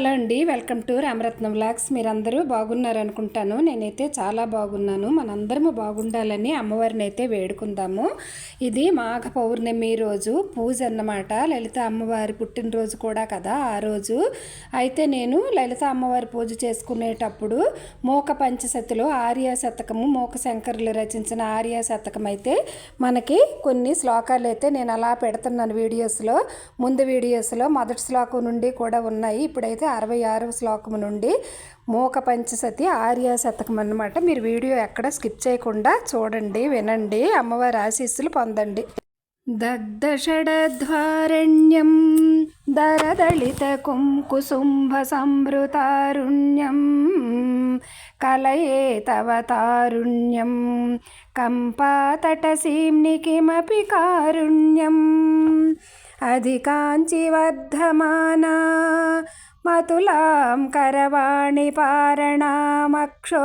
Hello అండి welcome to Ramaratnam vlogs. మీరందరూ బాగున్నారు అనుకుంటాను నేనైతే చాలా బాగున్నాను. మనందరము బాగుండాలని అమ్మవారిని అయితే వేడుకుందాము. ఇది మాఘ పౌర్ణమి రోజు పూజ అన్నమాట లలిత అమ్మవారి పుట్టినరోజు కూడా కదా ఆ రోజు. అయితే నేను లలిత అమ్మవారి పూజ చేసుకునేటప్పుడు మోక పంచశతిలో ఆర్య శతకము మోక శంకరులు రచించిన ఆర్య శతకం అయితే మనకి కొన్ని శ్లోకాలు అయితే నేను అలా పెడుతున్నాను వీడియోస్లో. ముందు వీడియోస్లో మొదటి శ్లోకం నుండి కూడా ఉన్నాయి. ఇప్పుడైతే అరవై ఆరవ శ్లోకం నుండి మూక పంచసతి ఆర్య శతకం అన్నమాట. మీరు వీడియో ఎక్కడ స్కిప్ చేయకుండా చూడండి వినండి అమ్మవారి ఆశీస్సులు పొందండి. దగ్ధషడ్వారణ్యం దరదళిత కుంకుశుంభ సంభృతారుణ్యం కలయే తవ తారుణ్యం కంపాతటసీంని కిమపి मतुलां करवाणि पारणामक्षोः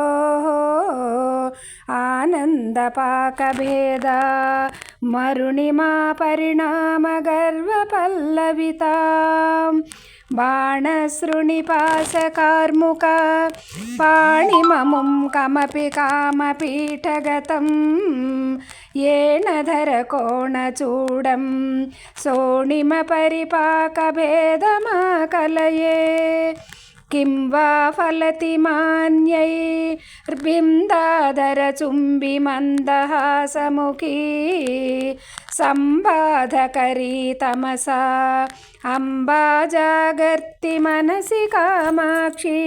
आनन्दपाकभेदा मरुणिमा परिणामगर्वपल्लविताम् ఆనందపాకభేద మరుణిమా పరిణామగర్వపల్లవితా బాణశృణిపాశకార్ముక పాణిమముం కమపి కామపీఠగతం किं वा फलति मान्यैर्बिन्दादरचुम्बिमन्दहासमुखी सम्बाधकरी तमसा अम्बा जागर्ति मनसि कामाक्षी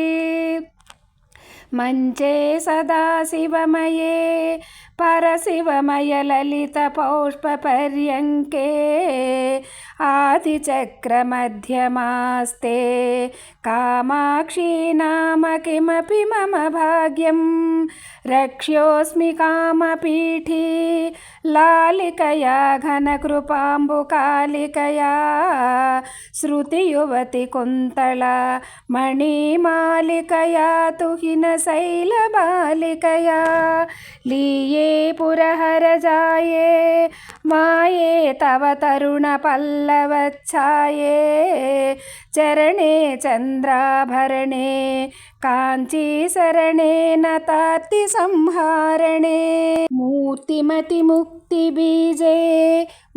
మంచే సదాశివమయే పరశివమయ లలిత పౌష్ప పర్యంకే ఆదిచక్రమధ్యమాస్తే కామాక్షి నామ కిమపి మమ భాగ్యం. రక్ష్యోస్మి కామపీఠీ లాలికయా ఘనకృపాంబు కాలికయా శృతియువతి కొంతళ మణిమాలికయా తుహిన శైల బాలికయా లీయే పురహర జాయే మాయే తవ తరుణ పల్లవచ్చాయే చరణే చంద్రాభరణే नताति संहारणे मूर्तिमतिमुक्तिबीजे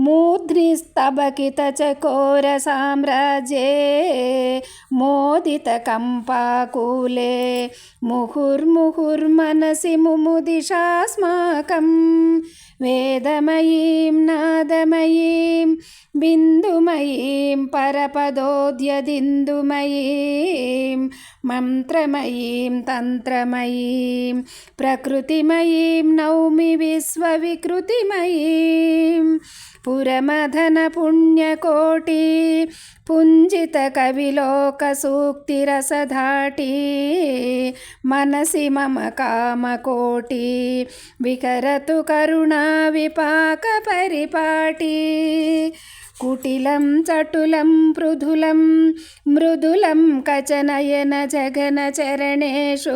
मूद्रिस्तबकितचकोरसाम्राज्ये मोदितकम्पाकूले मुहुर्मुहुर्मनसि मुमुदिशास्माकं वेदमयीं नादमयीं बिन्दुमयीं परपदोद्यदिन्दुमयीं मन्त्रमयीं तन्त्रमयीं प्रकृतिमयीं नौमि विश्वविकृतिमयीं पुरमधनपुण्यकोटि पुञ्जितकविलोकसूक्तिरसधाटी मनसि मम कामकोटि विकरतु करुणाविपाकपरिपाटी। कुटिलं चटुलं पृथुलं मृदुलं कचनयन जगनचरणेषु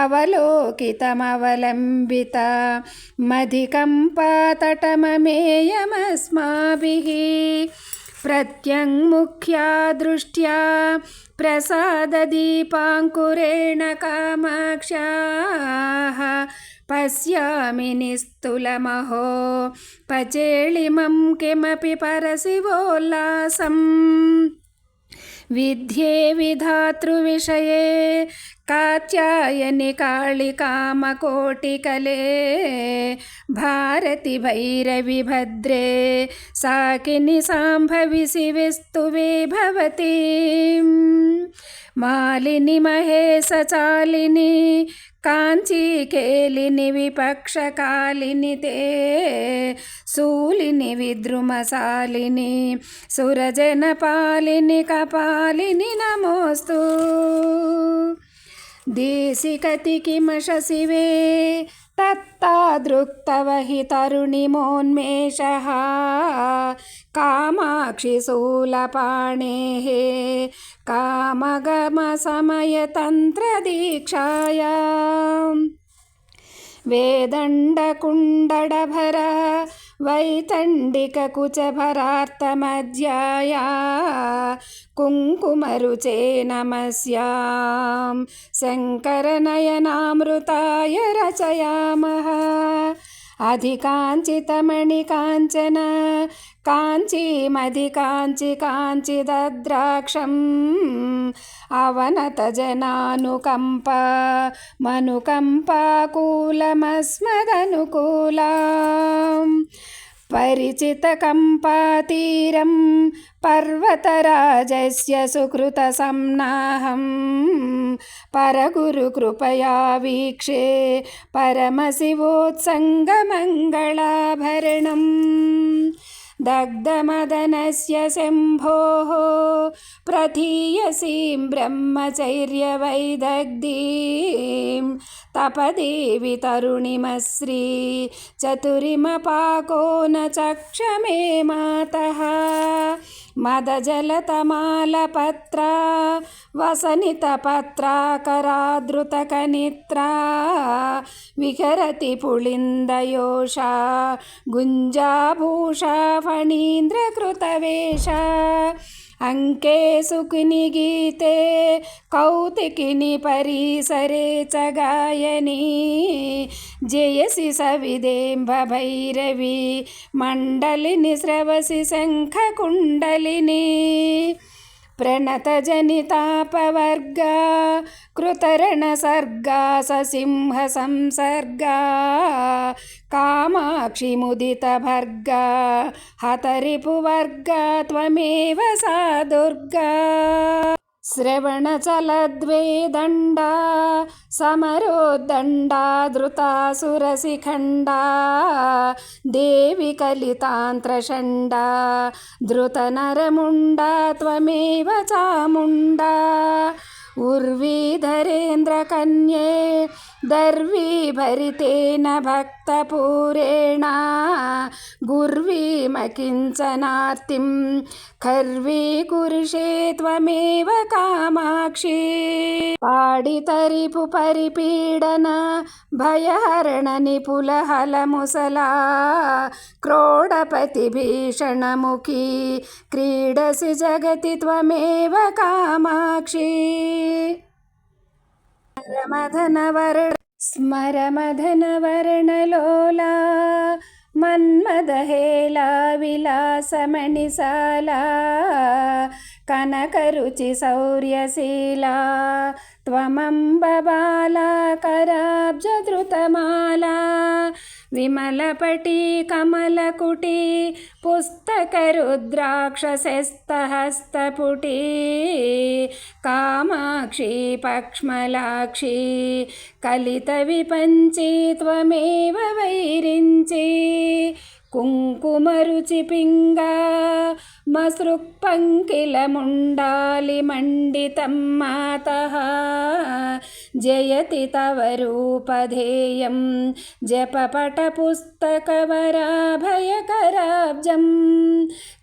अवलोकितमवलम्बित मधिकम्पातटममेयमस्माभिः प्रत्यङ्मुख्या दृष्ट्या प्रसाददीपाङ्कुरेण कामाक्ष्याः पश्यामिनि स्तुलमहो पचेळिमं किमपि परशिवोल्लासम् विध्ये विधातृविषये कात्यायनि कालिकामकोटिकले भारतिभैरविभद्रे साकिनि साम्भवि सि विस्तुवे भवति। मालिनि महेशचालिनि కాంచీకేలిని విపక్షకాలిని తే శూలిని విద్రుమశాలిని సురజన పాలిని కపాలిని నమోస్తూ. देशिकति तत्तादृक्तव हि तरुणिमोन्मेषः कामाक्षिशूलपाणेः कामगमसमयतन्त्रदीक्षाया वेदण्डकुण्डडभर वैतण्डिककुचभरार्तमध्याया कुङ्कुमरुचे नमस्यां शङ्करनयनामृताय रचयामः अधिकाञ्चितमणिकाञ्चन काञ्चीमधिकाञ्चि काञ्चिदद्राक्षम् अवनतजनानुकम्प मनुकम्पाकूलमस्मदनुकूला परिचितकम्पातीरं पर्वतराजस्य सुकृतसंनाहं। परगुरुकृपया वीक्षे परमशिवोत्सङ्गमङ्गलाभरणम् दग्धमदनस्य शम्भोः प्रथीयसीं ब्रह्मचर्यवैदग्धीं तपदेवि तरुणिमश्री चतुरिमपाको न चक्षमे मातः మదజలతమాలపత్రా వసనితపత్రాకరాదృతకనిత్రా విహరతి పుళిందయోషా గుంజాభూషా ఫణీంద్రకృతవేష. ಅಂಕೆ ಸುಖಿನಿ ಗೀತೆ ಕೌತಿಕಿನಿ ಪರಿಸರೆ ಚಗಾಯನಿ ಜಯಸಿ ಸವಿದೇಂಬ ಭೈರವಿ ಮಂಡಲಿನಿ ಸ್ರವಸಿ ಶಂಖ ಕುಂಡಲಿನಿ प्रणतजनितापवर्गा कृतरणसर्गा ससिंहसंसर्गा कामाक्षि मुदितभर्गा हतरिपुवर्गा त्वमेव सा दुर्गा श्रवणचलद्वेदण्डा समरोद्दण्डा धृतासुरशिखण्डा देवि कलितान्त्रषण्डा धृतनरमुण्डा त्वमेव चामुण्डा उर्वीधरेन्द्रकन्ये దర్వీభరితేన భక్తపూరేణ గుర్వీమకించనార్తిం ఖర్వీకురుషే త్వమేవ కామాక్షి. పాడితరిపు పరిపీడన భయహరణ నిపులహలముసలా క్రోడపతి భీషణముఖీ క్రీడసి జగతి త్వమేవ కామాక్షి. స్మరమధనవరణ స్మరమధనవరణలోలా మన్మదహేలా విలాసమణిశాలా కనకరుచి శౌర్యశీలా త్వమంబ బాలా కరాబ్జధృతమాలా विमलपटी कमलकुटी पुस्तकरुद्राक्षसस्तहस्तपुटी कामाक्षी पक्ष्मलाक्षी कलितविपञ्ची त्वमेव वैरिञ्ची कुङ्कुमरुचिपिङ्गा మసృక్పంకిలముండాలి మండితమ్మాత జయతి తవ రూపధేయం జపపటపుస్తకవరాభయకరాబ్జం.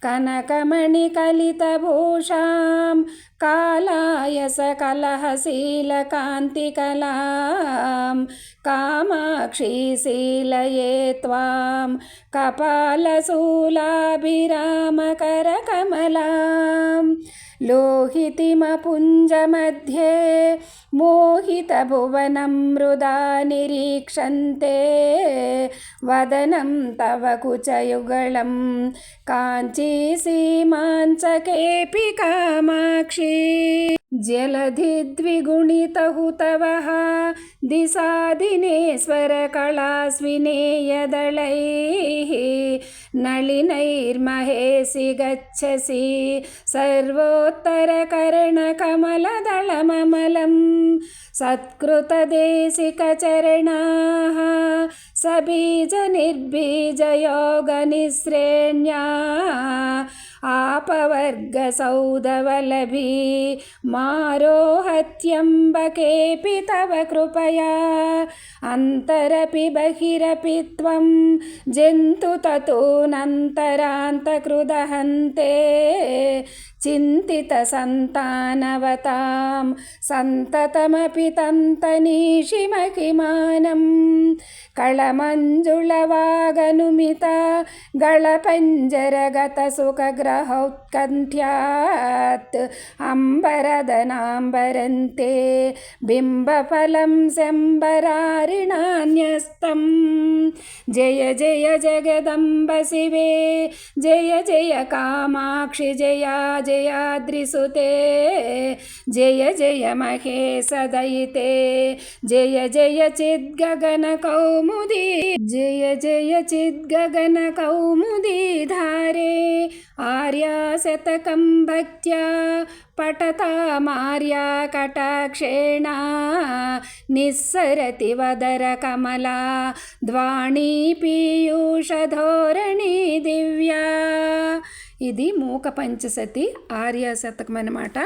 కనకమణికలితభూషాం. కాలాయస కలహశీలకాంతికలాం. కామాక్షీశీలయే త్వాం. కపాలశూలాభిరామకర कपालशूलाभिरामकरकमलां लोहितिमपुञ्जमध्ये मोहितभुवनं मृदा निरीक्षन्ते वदनं तव कुचयुगलं काञ्चीसीमाञ्चकेऽपि कामाक्षी जलधिद्विगुणितहुतवः। दिशादिनेश्वरकलास्विनेयदलैः नलिनैर्महेसि गच्छसि। सर्वोत्तरकर्णकमलदलममलं सत्कृतदेशिकचरणाः सबीजनिर्बीजयोगनिःश्रेण्या आपवर्गसौधवलभी मारोहत्यम्बकेऽपि तव कृपया अन्तरपि बहिरपि त्वं जन्तु ततोऽनन्तरान्तकृदहन्ते चिन्तितसन्तानवतां सन्ततमपि तन्तनीषिमहिमानं कळमञ्जुळवागनुमिता गळपञ्जरगतसुखग्रहौत्कण्ठ्यात् अम्बरदनाम्बरन्ते बिम्बफलं शम्बरारिणान्यस्तं जय जय जगदम्ब शिवे जय जय कामाक्षि जया जयाद्रिसुते। जय जय महेशदयिते। जय जय चिद्गगनकौमुदी जय जय चिद्गगन कौमुदी धारे। आर्याशतकम्भक्त्या पटता मार्याकटक्षेणा निःसरति वदरकमला द्वाणी पीयूषधोरणी दिव्या। ఇది మూక పంచసతి ఆర్య శతకం అనమాట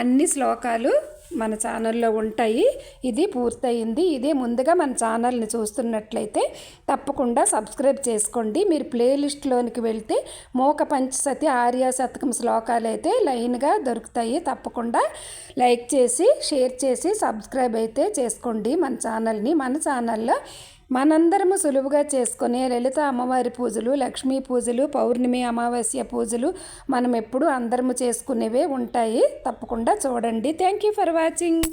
అన్ని శ్లోకాలు మన ఛానల్లో ఉంటాయి. ఇది పూర్తయింది. ఇదే ముందుగా మన ఛానల్ని చూస్తున్నట్లయితే తప్పకుండా సబ్స్క్రైబ్ చేసుకోండి. మీరు ప్లేలిస్ట్లోనికి వెళ్తే మూక పంచసతి ఆర్య శతకం శ్లోకాలు అయితే లైన్గా దొరుకుతాయి. తప్పకుండా లైక్ చేసి షేర్ చేసి సబ్స్క్రైబ్ అయితే చేసుకోండి మన ఛానల్ని. మన ఛానల్లో మనందరము సులువుగా చేసుకునే లలిత అమ్మవారి పూజలు లక్ష్మీ పూజలు పౌర్ణమి అమావాస్య పూజలు మనం ఎప్పుడూ అందరము చేసుకునేవే ఉంటాయి. తప్పకుండా చూడండి. Thank you for watching